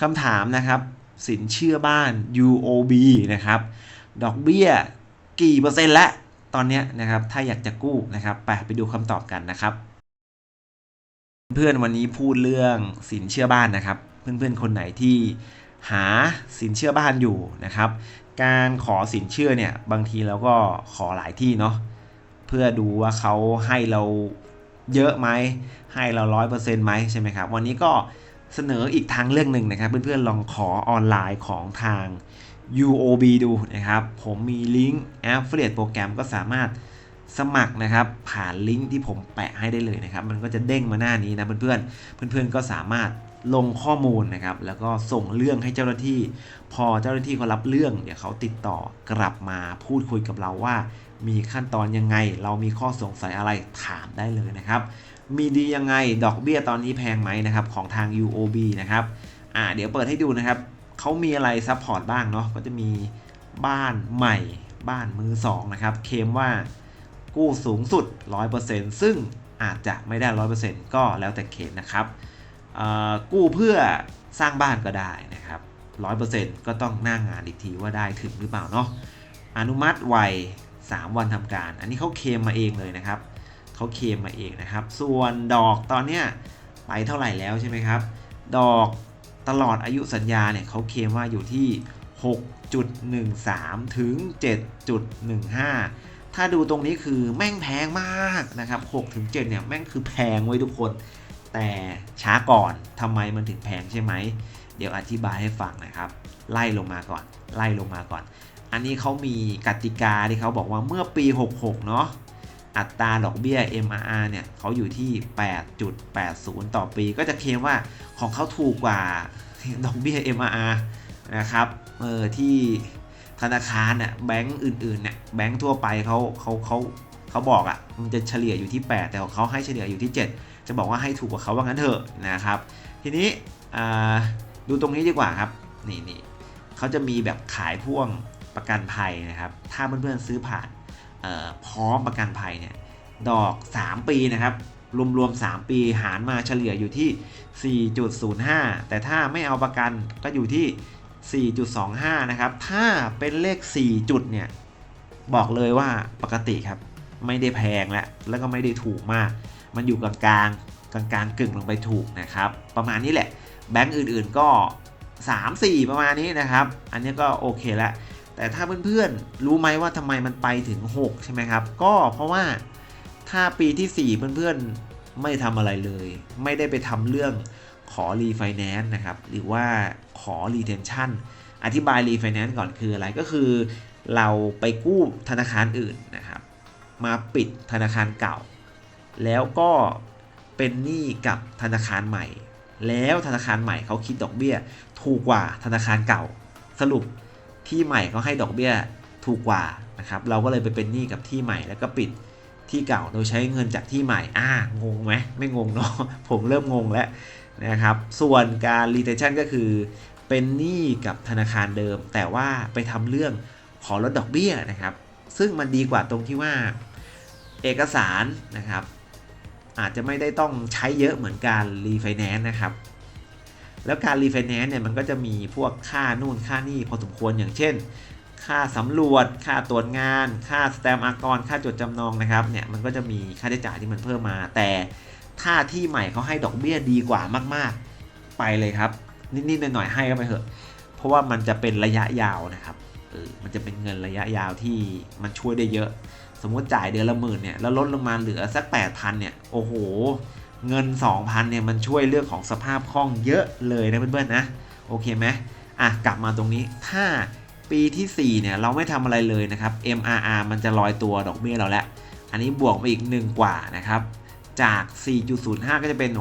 คำถามนะครับ สินเชื่อบ้าน UOB นะครับ ดอกเบี้ยกี่เปอร์เซ็นต์ละตอนนี้นะครับ ถ้าอยากจะกู้นะครับ ไปไปดูคำตอบกันนะครับ เพื่อนวันนี้พูดเรื่องสินเชื่อบ้านนะครับ เพื่อนๆคนไหนที่หาสินเชื่อบ้านอยู่นะครับ การขอสินเชื่อเนี่ยบางทีเราก็ขอหลายที่เนาะเพื่อดูว่าเขาให้เราเยอะไหมให้เราร้อยเปอร์เซ็นต์ไหมใช่ไหมครับ วันนี้ก็ เสนออีกทางเรื่องหนึ่งนะครับเพื่อนๆลองขอออนไลน์ของทาง UOB ดูนะครับ ผมมีลิงก์ Affiliate โปรแกรมก็สามารถสมัครนะครับ ผ่านลิงก์ที่ผมแปะให้ได้เลยนะครับ มันก็จะเด้งมาหน้านี้นะเพื่อนๆเพื่อนๆก็สามารถลงข้อมูลนะครับ แล้วก็ส่งเรื่องให้เจ้าหน้าที่ พอเจ้าหน้าที่เขารับเรื่องเดี๋ยวเขาติดต่อกลับมาพูดคุยกับเราว่า มีขั้นตอนยังไง เรามีข้อสงสัยอะไรถามได้เลยนะครับ มีดียังไงดอกเบี้ยตอนนี้แพงไหมนะครับของทาง UOB นะครับอ่าเดี๋ยวเปิดให้ดูนะครับเขามีอะไรซัพพอร์ตบ้างเนาะก็จะมีบ้านใหม่ บ้านมือสองนะครับเคมว่ากู้สูงสุด 100%ซึ่งอาจจะไม่ได้ 100%ก็แล้วแต่เขตนะครับอ่อกู้เพื่อสร้างบ้านก็ได้นะครับ 100%ก็ต้องหน้างงานอีกทีว่าได้ถึงหรือเปล่าเนาะอนุมัติไว 3 วันทำการ อันนี้เขาเคมมาเองเลยนะครับ เขาเคมมาเองนะครับ ส่วนดอกตอนเนี้ยไปเท่าไหร่แล้วใช่ไหมครับ ดอกตลอดอายุสัญญาเนี่ยเขาเคมว่าอยู่ที่ 6.13 ถึง 7.15 ถ้าดูตรงนี้คือแม่งแพงมากนะครับ6ถึง7เนี่ยแม่งคือแพงไว้ทุกคน แต่ช้าก่อนทำไมมันถึงแพงใช่ไหม เดี๋ยวอธิบายให้ฟังนะครับ ไล่ลงมาก่อน ไล่ลงมาก่อน อันนี้เขามีกติกาที่เขาบอกว่าเมื่อปี 66 เนาะ อัตราดอกเบี้ย MRR เนี่ยเขาอยู่ที่ 8.80 ต่อปี ก็จะเคลมว่าของเขาถูกกว่าดอกเบี้ย MRR นะครับเออที่ธนาคารเนี่ยแบงก์อื่นๆเนี่ยแบงก์ทั่วไปเขาเขาเขาเขาบอกอะ่ะมันจะเฉลี่ยอยู่ที่ 8 แต่ของเขาให้เฉลี่ยอยู่ที่ 7 จะบอกว่าให้ถูกกว่าเขาว่างั้นเถอะนะครับ ทีนี้ดูตรงนี้ดีกว่าครับนี่นี่เขาจะมีแบบขายพ่วงประกันภัยนะครับ ถ้าเพื่อนๆซื้อผ่าน พร้อมประกันภัยเนี่ยดอก 3 ปีนะครับรวมๆ 3 ปีหารมาเฉลี่ยอยู่ที่ 4.05 แต่ถ้าไม่เอาประกันก็อยู่ที่ 4.25 นะครับ ถ้าเป็นเลข 4 จุดเนี่ย บอกเลยว่าปกติครับ ไม่ได้แพงและแล้วก็ไม่ได้ถูกมาก มันอยู่กลางๆกลางๆกึ่งลงไปถูกนะครับ ประมาณนี้แหละ แบงก์อื่นๆก็ 3 4 ประมาณนี้นะครับ อันนี้ก็โอเคแล้ว แต่ถ้าเพื่อนๆ รู้ไหมว่าทำไมมันไปถึง 6 ใช่ไหมครับ ก็เพราะว่าถ้าปีที่ 4 เพื่อนๆ ไม่ทำอะไรเลย ไม่ได้ไปทำเรื่องขอรีไฟแนนซ์นะครับ หรือว่าขอรีเทนชั่น อธิบายรีไฟแนนซ์ก่อนคืออะไรก็คือ เราไปกู้ธนาคารอื่นนะครับ มาปิดธนาคารเก่า แล้วก็เป็นหนี้กับธนาคารใหม่ แล้วธนาคารใหม่เขาคิดดอกเบี้ย ถูกกว่าธนาคารเก่าสรุป ที่ใหม่เขาให้ดอกเบี้ยถูกกว่านะครับเราก็เลยไปเป็นหนี้กับที่ใหม่แล้วก็ปิดที่เก่าโดยใช้เงินจากที่ใหม่อ่างงไหมไม่งงเนาะผมเริ่มงงแล้วนะครับส่วนการ retention ก็คือเป็นหนี้กับธนาคารเดิม แต่ว่าไปทำเรื่องขอลดดอกเบี้ยนะครับ ซึ่งมันดีกว่าตรงที่ว่าเอกสารนะครับ อาจจะไม่ได้ต้องใช้เยอะเหมือนการรีไฟแนนซ์นะครับ แล้วการรีไฟแนนซ์เนี่ยมันก็จะมีพวกค่านู่นค่านี่พอสมควรอย่างเช่น ค่าสำรวจ ค่าตรวจงาน ค่าสแตมอากร ค่าจดจำนองนะครับเนี่ยมันก็จะมีค่าใช้จ่ายที่มันเพิ่มมา แต่ถ้าที่ใหม่เขาให้ดอกเบี้ยดีกว่ามาก ๆ ไปเลยครับ นิดๆหน่อยๆให้ก็ไปเถอะ เพราะว่ามันจะเป็นระยะยาวนะครับเออมันจะเป็นเงินระยะยาวที่มันช่วยได้เยอะ สมมติจ่ายเดือนละหมื่นเนี่ยแล้วลดลงมาเหลือสัก 8,000เนี่ยโอ้โห เงิน 2,000เนี่ยมันช่วยเรื่องของสภาพคล่องเยอะเลยนะเพื่อนๆนะโอเคไหมอะกลับมาตรงนี้ถ้าปีที่4เนี่ยเราไม่ทำอะไรเลยนะครับ MRR มันจะลอยตัวดอกเบี้ยเราแล้ว อันนี้บวกไปอีก 1 กว่านะครับ จาก 4.05 ก็จะเป็น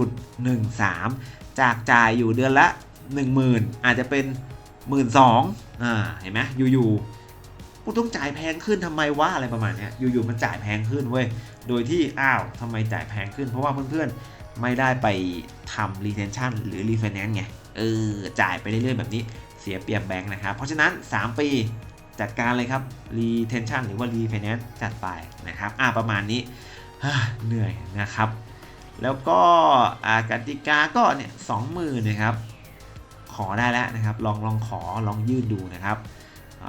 6.13 จากจ่ายอยู่เดือนละ 10,000 อาจจะเป็น 12,000อ่าเห็นไหมอยู่ๆ กูต้องจ่ายแพงขึ้นทำไมวะอะไรประมาณนี้อยู่ๆมันจ่ายแพงขึ้นเว้ยโดยที่อ้าวทำไมจ่ายแพงขึ้น เพราะว่าเพื่อนๆไม่ได้ไปทำ retention หรือ refinance ไงเออจ่ายไปเรื่อยๆแบบนี้เสียเปรียบแบงค์นะครับ เพราะฉะนั้น 3 ปีจัดการเลยครับ retention หรือว่า refinance จัดไปนะครับอ่าประมาณนี้เหนื่อยนะครับ แล้วก็อ่ากติกาก็เนี่ยสองหมื่นนะครับ ขอได้แล้วนะครับ ลองลองขอลองยื่นดูนะครับ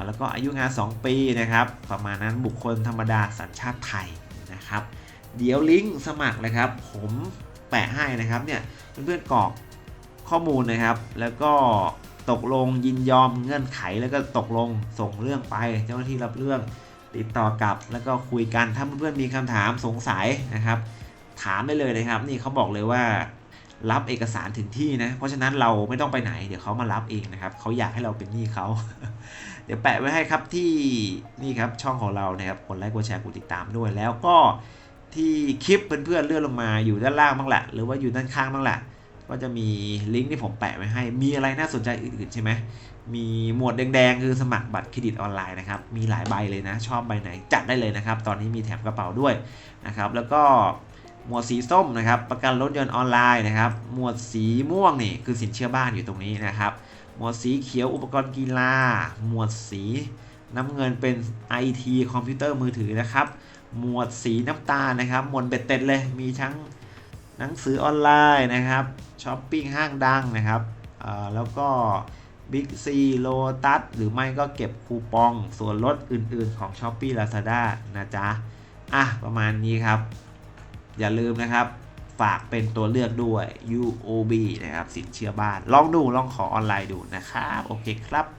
แล้วก็อายุงาน 2 ปีนะครับ ประมาณนั้นบุคคลธรรมดาสัญชาติไทยนะครับ เดี๋ยวลิงก์สมัครนะครับ ผมแปะให้นะครับเนี่ยเพื่อนๆกรอกข้อมูลนะครับ แล้วก็ตกลงยินยอมเงื่อนไขแล้วก็ตกลงส่งเรื่องไปเจ้าหน้าที่รับเรื่องติดต่อกลับแล้วก็คุยกันถ้าเพื่อนๆมีคำถามสงสัยนะครับ ถามได้เลยนะครับ นี่เขาบอกเลยว่ารับเอกสารถึงที่นะ เพราะฉะนั้นเราไม่ต้องไปไหน เดี๋ยวเขามารับเองนะครับเขาอยากให้เราเป็นหนี้เขา ดี๋ยวแปะไว้ให้ครับที่นี่ครับช่องของเรานะครับกดไลค์กดแชร์กดติดตามด้วยแล้วก็ที่คลิปเพื่อนๆเลื่อนลงมาอยู่ด้านล่างบ้างแหละหรือว่าอยู่ด้านข้างบ้างแหละก็จะมีลิงก์ที่ผมแปะไว้ให้ มีอะไรน่าสนใจอื่นๆใช่ไหมมีหมวดแดงๆ คือสมัครบัตรเครดิตออนไลน์นะครับ มีหลายใบเลยนะ ชอบใบไหนจัดได้เลยนะครับ ตอนนี้มีแถมกระเป๋าด้วยนะครับ แล้วก็ หมวดสีส้มนะครับ ประกันรถยนต์ออนไลน์นะครับ หมวดสีม่วงนี่คือสินเชื่อบ้านอยู่ตรงนี้นะครับ หมวดสีเขียวอุปกรณ์กีฬา หมวดสีน้ำเงินเป็น IT คอมพิวเตอร์มือถือนะครับ หมวดสีน้ำตาลนะครับ หมวดเบ็ดเต็ดเลย มีทั้งหนังสือออนไลน์นะครับ ช้อปปิ้งห้างดังนะครับแล้วก็ Big C Lotus หรือไม่ก็เก็บคูปองส่วนลดอื่นๆของ Shopee Lazada นะจ๊ะ อะ ประมาณนี้ครับ อย่าลืมนะครับ ฝากเป็นตัวเลือกด้วย UOB นะครับสินเชื่อบ้าน ลองดูลองขอออนไลน์ดูนะครับ โอเคครับ